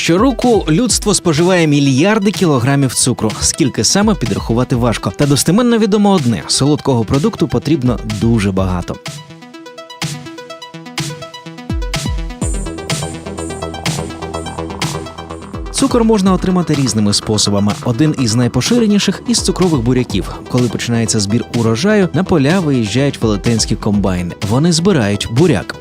Щороку людство споживає мільярди кілограмів цукру. Скільки саме підрахувати важко. Та достеменно відомо одне: солодкого продукту потрібно дуже багато. Цукор можна отримати різними способами. Один із найпоширеніших із цукрових буряків. Коли починається збір урожаю, на поля виїжджають велетенські комбайни. Вони збирають буряк.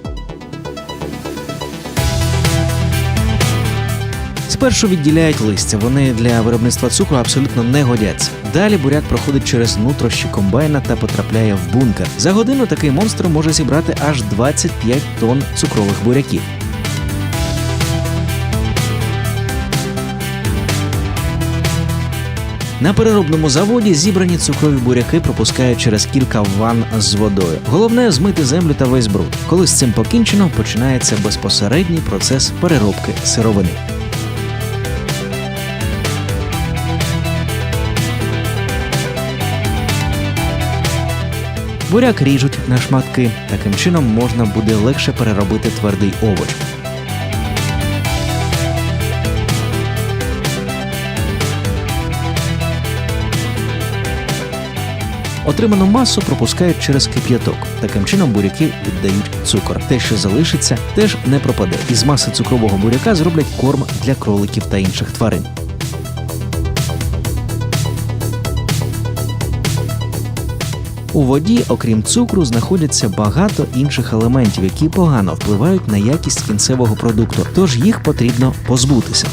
Спершу відділяють листя. Вони для виробництва цукру абсолютно не годяться. Далі буряк проходить через нутрощі комбайна та потрапляє в бункер. За годину такий монстр може зібрати аж 25 тонн цукрових буряків. На переробному заводі зібрані цукрові буряки пропускають через кілька ванн з водою. Головне змити землю та весь бруд. Коли з цим покінчено, починається безпосередній процес переробки сировини. Буряк ріжуть на шматки. Таким чином можна буде легше переробити твердий овоч. Отриману масу пропускають через кип'яток. Таким чином буряки віддають цукор. Те, що залишиться, теж не пропаде. Із маси цукрового буряка зроблять корм для кроликів та інших тварин. У воді, окрім цукру, знаходяться багато інших елементів, які погано впливають на якість кінцевого продукту, тож їх потрібно позбутися.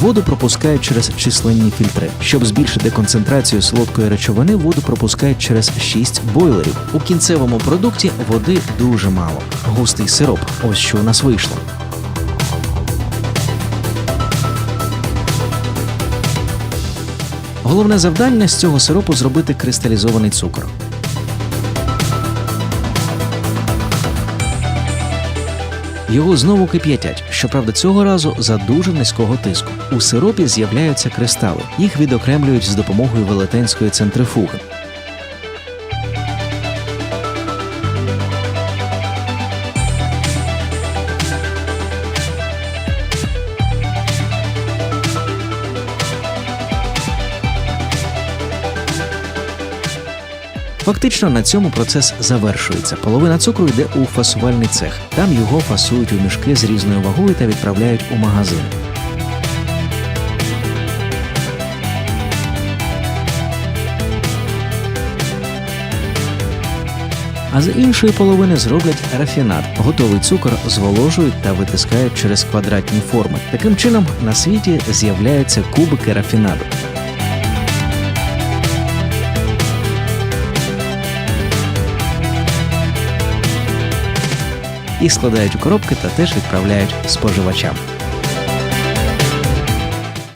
Воду пропускають через численні фільтри. Щоб збільшити концентрацію солодкої речовини, воду пропускають через 6 бойлерів. У кінцевому продукті води дуже мало. Густий сироп. Ось що у нас вийшло. Головне завдання з цього сиропу зробити кристалізований цукор. Його знову кип'ятять. Щоправда, цього разу за дуже низького тиску. У сиропі з'являються кристали. Їх відокремлюють з допомогою велетенської центрифуги. Фактично на цьому процес завершується. Половина цукру йде у фасувальний цех. Там його фасують у мішки з різною вагою та відправляють у магазин. А з іншої половини зроблять рафінат. Готовий цукор зволожують та витискають через квадратні форми. Таким чином на світі з'являються кубики рафінаду. Їх складають у коробки та теж відправляють споживачам.